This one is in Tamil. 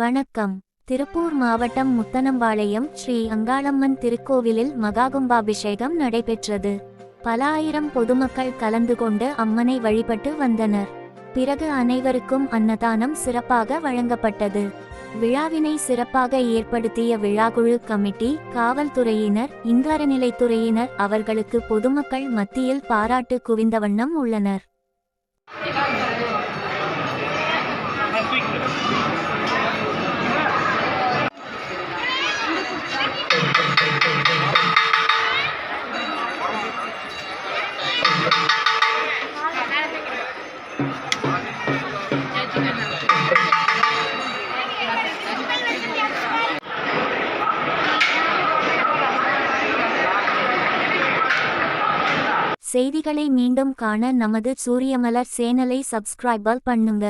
வணக்கம். திருப்பூர் மாவட்டம் முத்தனம்பாளையம் ஸ்ரீ அங்காளம்மன் திருக்கோவிலில் மகாகும்பாபிஷேகம் நடைபெற்றது. பல ஆயிரம் பொதுமக்கள் கலந்து கொண்டு அம்மனை வழிபட்டு வந்தனர். பிறகு அனைவருக்கும் அன்னதானம் சிறப்பாக வழங்கப்பட்டது. விழாவினை சிறப்பாக ஏற்படுத்திய விழாக்குழு கமிட்டி காவல்துறையினர் இந்து அறநிலைத்துறையினர் அவர்களுக்கு பொதுமக்கள் மத்தியில் பாராட்டு குவிந்த வண்ணம் உள்ளனர் செய்திகளை மீண்டும் காண நமது சூரியமலர் சேனலை சப்ஸ்கிரைபர் பண்ணுங்க.